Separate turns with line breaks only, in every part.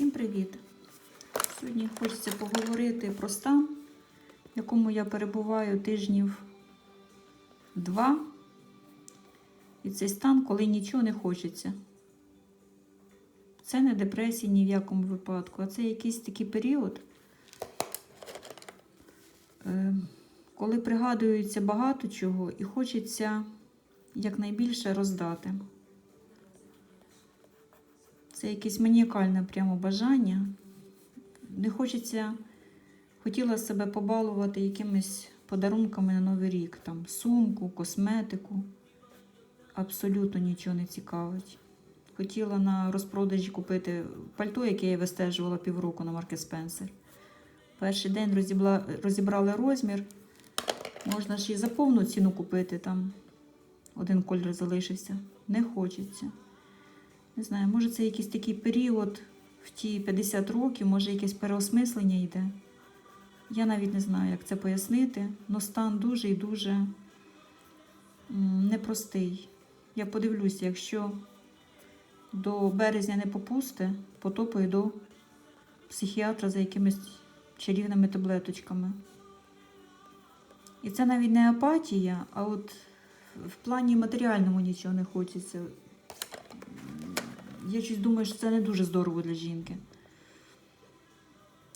Всім привіт! Сьогодні хочеться поговорити про стан, в якому я перебуваю тижнів два. І цей стан, коли нічого не хочеться. Це не депресія ні в якому випадку, а це якийсь такий період, е, коли пригадується багато чого і хочеться якнайбільше роздати. Це якесь маніакальне прямо бажання. Не хочеться, хотіла себе побалувати якимись подарунками на Новий рік, там сумку, косметику. Абсолютно нічого не цікавить. Хотіла на розпродажі купити пальто, яке я вистежувала півроку на Маркет Спенсер. Перший день розібла, розібрали розмір. Можна ж і за повну ціну купити, там один кольор залишився. Не хочеться. Не знаю, може це якийсь такий період в ті 50 років, може якесь переосмислення йде. Я навіть не знаю, як це пояснити, але стан дуже і дуже непростий. Я подивлюся, якщо до березня не попусте, потопаю до психіатра за якимись чарівними таблеточками. І це навіть не апатія, а от в плані матеріальному нічого не хочеться. Я щось думаю, що це не дуже здорово для жінки.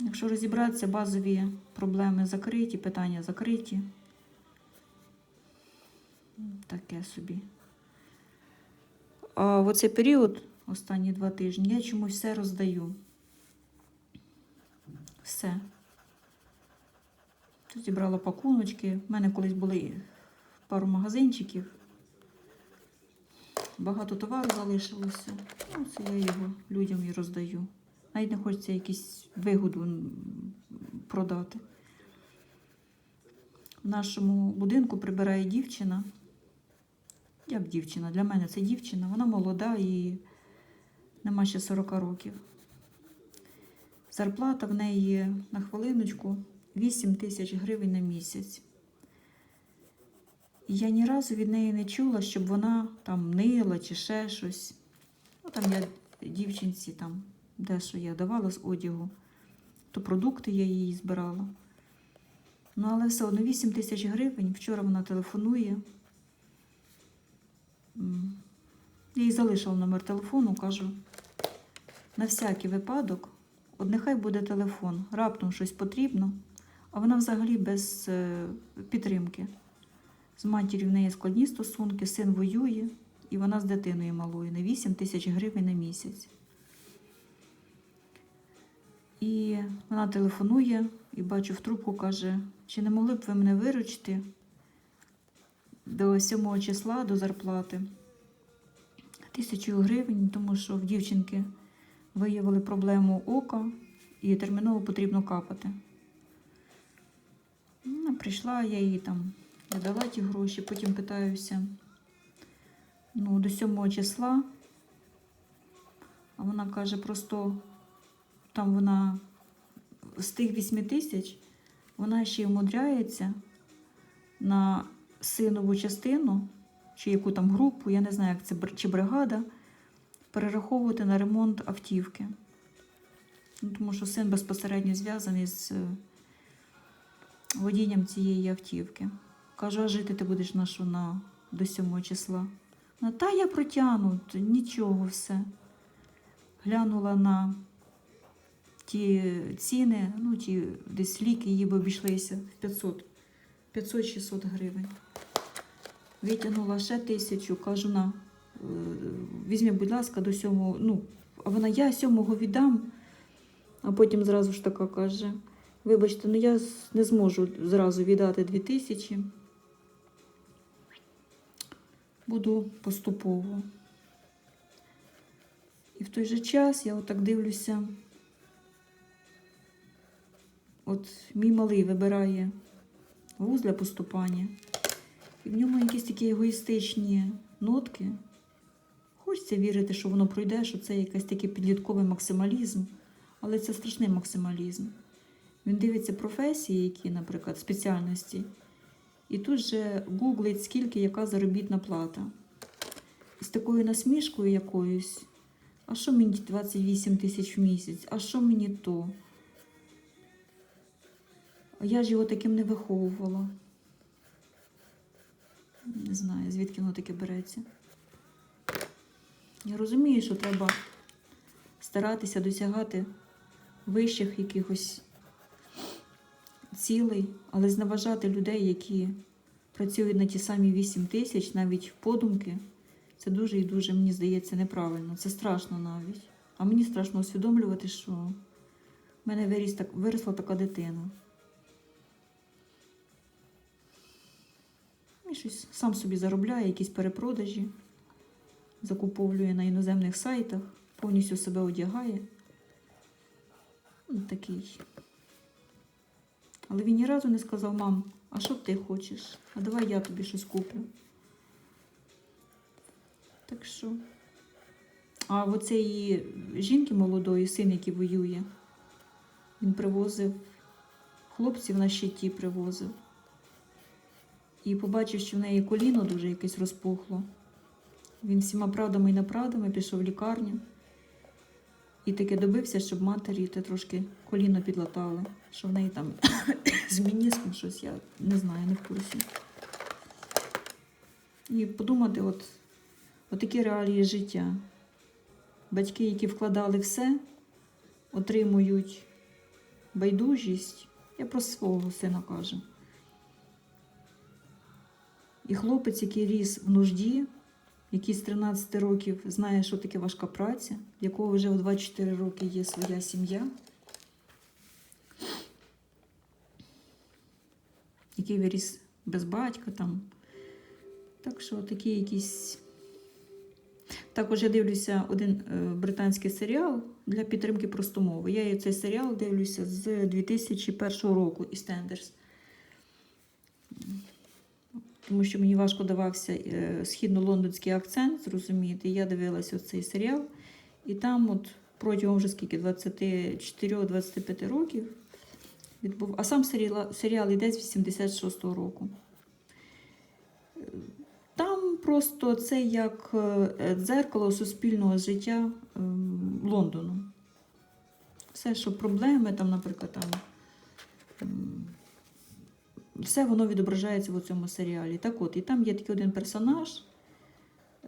Якщо розібратися, базові проблеми закриті, питання закриті. Таке собі. А в оцей період, останні два тижні, я чомусь все роздаю. Все. Тут зібрала пакуночки. У мене колись були пару магазинчиків. Багато товару залишилося. Ну, це я його людям і роздаю. Навіть не хочеться якусь вигоду продати. В нашому будинку прибирає дівчина. Як дівчина? Для мене це дівчина. Вона молода і нема ще 40 років. Зарплата в неї на хвилиночку 8 тисяч гривень на місяць. І я ні разу від неї не чула, щоб вона там нила чи ще щось. Ну, там я дівчинці там дещо я давала з одягу, то продукти я їй збирала. Ну, але все одно 8 тисяч гривень. Вчора вона телефонує. Я їй залишила номер телефону, кажу, на всякий випадок, от нехай буде телефон, раптом щось потрібно, а вона взагалі без е, підтримки. З матір'ю в неї складні стосунки, син воює, і вона з дитиною малою на 8 тисяч гривень на місяць. І вона телефонує і бачу в трубку, каже, чи не могли б ви мене виручити до 7 числа до зарплати тисячу гривень, тому що в дівчинки виявили проблему ока і терміново потрібно капати. Прийшла я їй там, я дала ті гроші, потім питаюся ну, до 7 числа. А вона каже, просто там вона з тих 8 тисяч вона ще й умудряється на синову частину, чи яку там групу, я не знаю, як це чи бригада, перераховувати на ремонт автівки. Ну, тому що син безпосередньо зв'язаний з е, водінням цієї автівки. Кажу, а жити ти будеш на що на до 7 числа. Та я протягну, нічого все. Глянула на ті ціни, ну, ті десь ліки їй би обійшлися в 500, 500-600 гривень. Витягнула ще тисячу, кажу, на, е, візьми, будь ласка, до сьомого. Ну, а вона, я сьомого віддам, а потім зразу ж така каже, вибачте, ну я не зможу зразу віддати дві тисячі. Буду поступово. І в той же час я отак дивлюся. От мій малий вибирає вуз для поступання. І в ньому якісь такі егоїстичні нотки. Хочеться вірити, що воно пройде, що це якийсь такий підлітковий максималізм, але це страшний максималізм. Він дивиться професії, які, наприклад, спеціальності, і тут же гуглить, скільки яка заробітна плата. З такою насмішкою якоюсь А що мені 28 тисяч в місяць? А що мені то? А я ж його таким не виховувала. Не знаю, звідки воно таке береться. Я розумію, що треба старатися досягати вищих якихось цілей, але зневажати людей, які працюють на ті самі 8 тисяч, навіть подумки, це дуже і дуже, мені здається, неправильно. Це страшно навіть. А мені страшно усвідомлювати, що в мене виріс так, виросла така дитина. І щось сам собі заробляє, якісь перепродажі, закуповує на іноземних сайтах, повністю себе одягає. Ну, такий. Але він ні разу не сказав, мам, а що ти хочеш? А давай я тобі щось куплю. Так що. А в оцеї жінки молодої, син, який воює, він привозив хлопців на щиті привозив. І побачив, що в неї коліно дуже якесь розпухло. Він всіма правдами і неправдами пішов в лікарню. І таки добився, щоб матері те трошки коліно підлатали, що в неї там з мініском щось, я не знаю, не в курсі. І подумати, от, от такі реалії життя. Батьки, які вкладали все, отримують байдужість. Я про свого сина кажу. І хлопець, який ріс в нужді, який з 13 років знає, що таке важка праця, в якого вже у 24 роки є своя сім'я, який виріс без батька там. Так що такі якісь. Також я дивлюся один е, британський серіал для підтримки простомови. Я цей серіал дивлюся з 2001 року EastEnders. Тому що мені важко давався е, східно-лондонський акцент, зрозуміти. Я дивилася цей серіал, і там, от протягом вже скільки 24-25 років відбув. А сам серіал, серіал йде з 86-го року. Там просто це як е, дзеркало суспільного життя ем, Лондону. Все, що проблеми, там, наприклад, там. Все воно відображається в цьому серіалі. Так от, і там є такий один персонаж,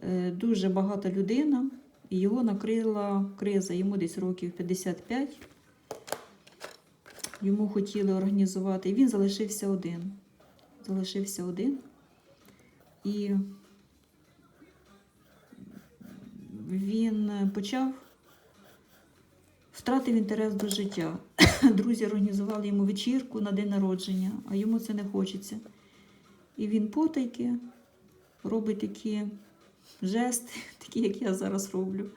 е, дуже багата людина, і його накрила криза, йому десь років 55. Йому хотіли організувати, і він залишився один. Залишився один. І він почав втратив інтерес до життя. Друзі організували йому вечірку на день народження, а йому це не хочеться. І він потайки робить такі жести, такі, як я зараз роблю.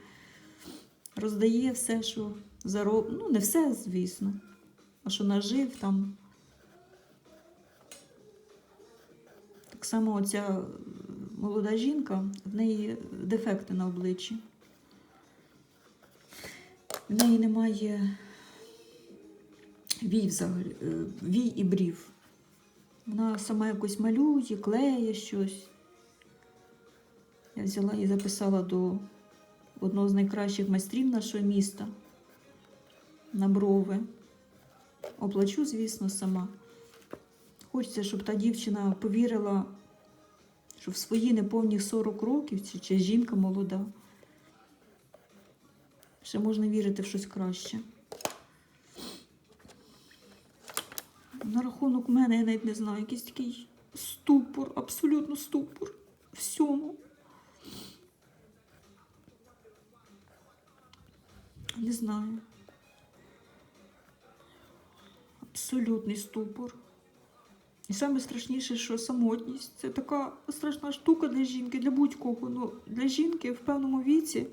Роздає все, що зароб... Ну, не все, звісно, а що нажив там. Так само оця молода жінка, в неї дефекти на обличчі. В неї немає вій взагалі, е, вій і брів. Вона сама якось малює, клеє щось. Я взяла і записала до одного з найкращих майстрів нашого міста на брови. Оплачу, звісно, сама. Хочеться, щоб та дівчина повірила, що в свої неповні 40 років, чи, чи жінка молода, ще можна вірити в щось краще. На рахунок мене, я навіть не знаю, якийсь такий ступор, абсолютно ступор всьому. Не знаю. Абсолютний ступор. І саме страшніше, що самотність це така страшна штука для жінки, для будь-кого. Ну, для жінки в певному віці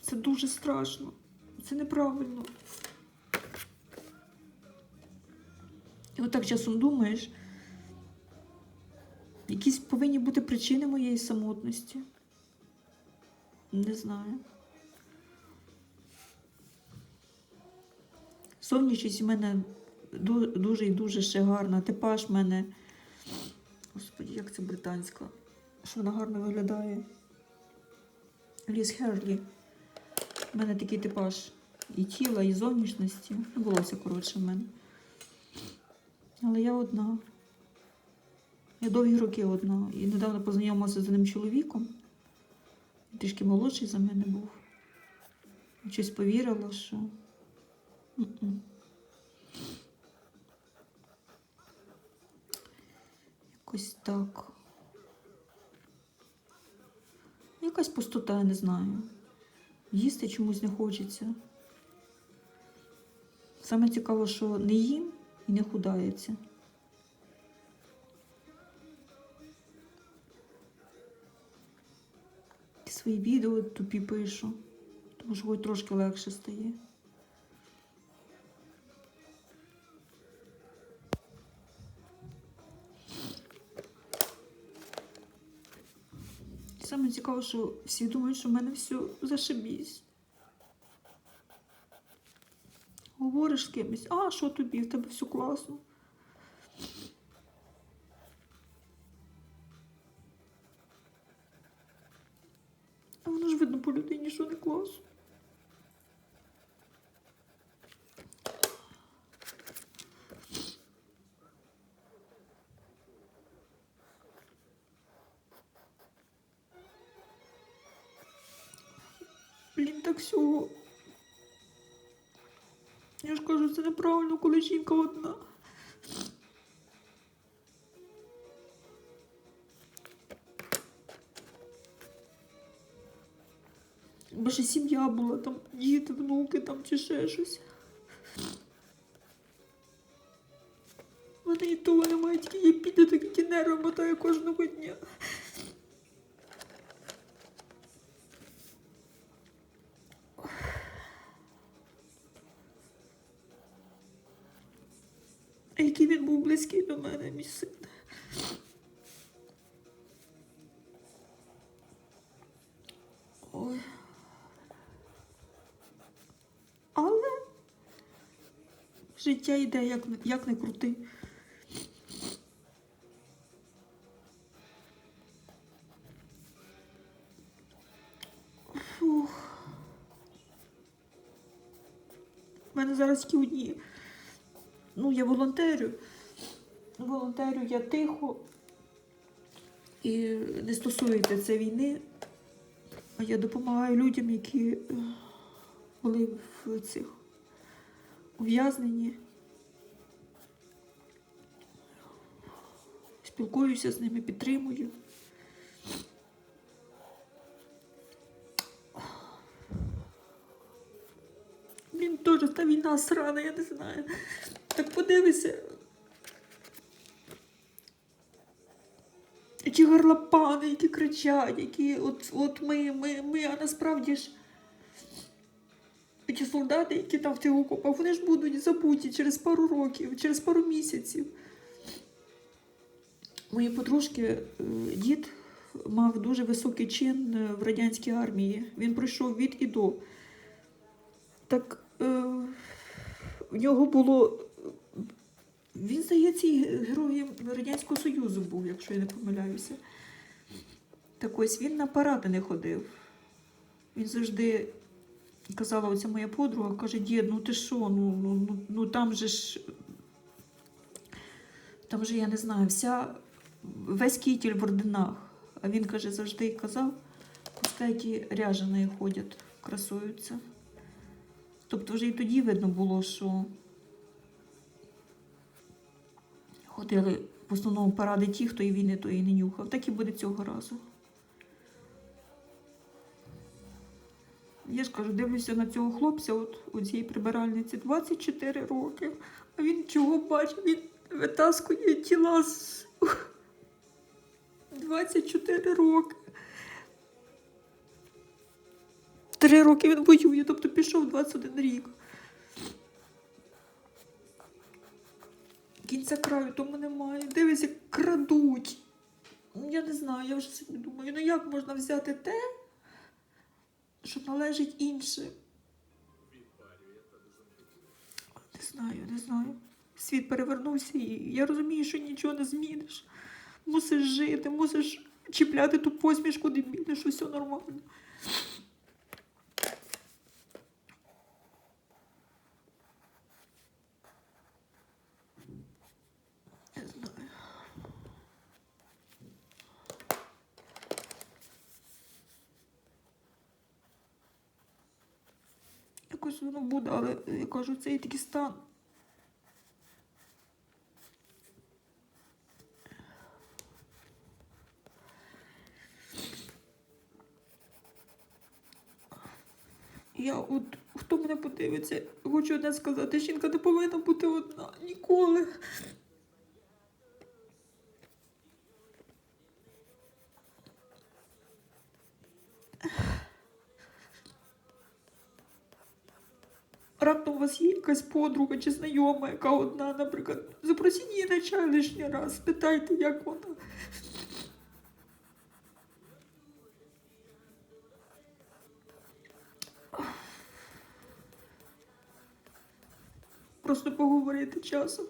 це дуже страшно. Це неправильно. І отак часом думаєш, якісь повинні бути причини моєї самотності. Не знаю. Зовнішність в мене дуже і дуже ще гарна. Типаж в мене. Господі, як це британська? Що вона гарно виглядає. Ліс Херлі. У мене такий типаж і тіла, і зовнішності. Волосся коротше в мене. Але я одна. Я довгі роки одна. І недавно познайомилася з одним чоловіком. Трішки молодший за мене був. Щось повірила, що. М-м. Якось так. Якась пустота, я не знаю. Їсти чомусь не хочеться. Саме цікаво, що не їм і не худається. Свої відео тупі пишу, тому що хоч трошки легше стає. Саме цікаво, що всі думають, що в мене все зашибісь. Говориш з кимось, а що тобі, в тебе все класно. А воно ж видно по людині, що не класно. Неправильно, коли жінка одна. Бо ще сім'я була, там діти, внуки там чи ще щось. Вони і того немає, тільки я піде так ті нерви мотаю кожного дня. Мій син. Ой. Але життя йде, як, як не крути. Фух. У мене зараз ті. Ну, я волонтерю. Волонтерю я тихо. І не стосується це війни. Я допомагаю людям, які е, були в цих ув'язнені. Спілкуюся з ними, підтримую. Блін, теж та війна срана, я не знаю. Так подивися. Ті горлопани, які кричать, які от, от ми, ми, ми, а насправді ж ті солдати, які там в тих окопах, вони ж будуть забуті через пару років, через пару місяців. Мої подружки е, дід мав дуже високий чин е, в радянській армії. Він пройшов від і до. Так е, в нього було. Він, здається, і героєм Радянського Союзу був, якщо я не помиляюся. Так ось він на паради не ходив. Він завжди казала оця моя подруга, каже, дід, ну ти що, ну, ну, ну, ну там же ж. Там же, я не знаю, вся весь кітель в орденах. А він каже, завжди казав, пускай ті ряжені ходять, красуються. Тобто вже і тоді видно було, що ходили в основному паради ті, хто і війни, то і не нюхав. Так і буде цього разу. Я ж кажу, дивлюся на цього хлопця, от у цій прибиральниці 24 роки. А він чого бачить? Він витаскує тіла з 24 роки. Три роки він воює, тобто пішов 21 рік. Кінця краю тому немає. Дивись, як крадуть. Я не знаю, я вже собі думаю, ну як можна взяти те, що належить іншим? Не знаю, не знаю. Світ перевернувся і я розумію, що нічого не зміниш. Мусиш жити, мусиш чіпляти ту посмішку дебільну, що все нормально. Якось воно буде, але я кажу, цей такий стан. Я от хто мене подивиться, хочу одне сказати, жінка не повинна бути одна ніколи. Раптом у вас є якась подруга чи знайома, яка одна, наприклад, запросіть її на чай лишній раз, спитайте, як вона. Просто поговорити часом.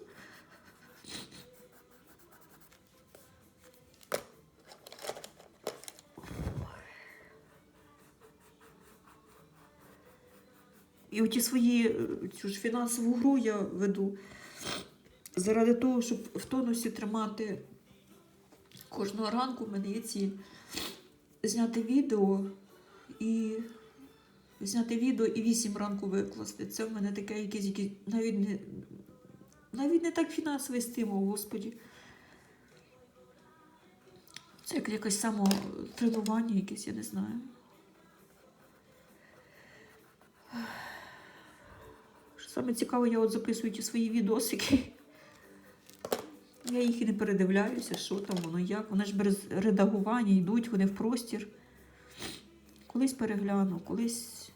І оті свої е, цю ж фінансову гру я веду заради того, щоб в тонусі тримати кожного ранку в мене є ціль зняти відео і зняти відео і 8 ранку викласти. Це в мене таке якесь, якесь навіть не навіть не так фінансовий стимул, господі. Це як якесь самотренування якесь, я не знаю. Саме цікаве, я от записую ті свої відосики. Я їх і не передивляюся, що там воно, як. Вони ж без редагування йдуть, вони в простір. Колись перегляну, колись.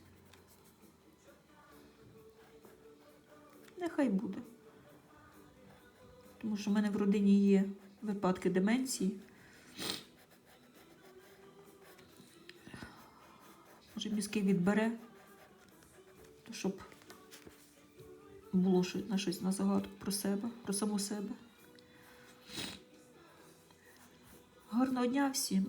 Нехай буде. Тому що в мене в родині є випадки деменції. Може, мізки відбере, то щоб щось на щось на загадку про себе, про саму себе. Гарного дня всім.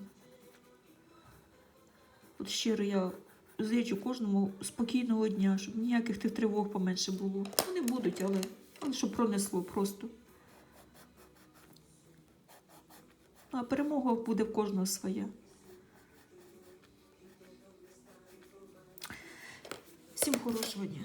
От щиро я зичу кожному спокійного дня, щоб ніяких тих тривог поменше було. Вони будуть, але, але щоб пронесло просто. А перемога буде в кожного своя. Всім хорошого дня.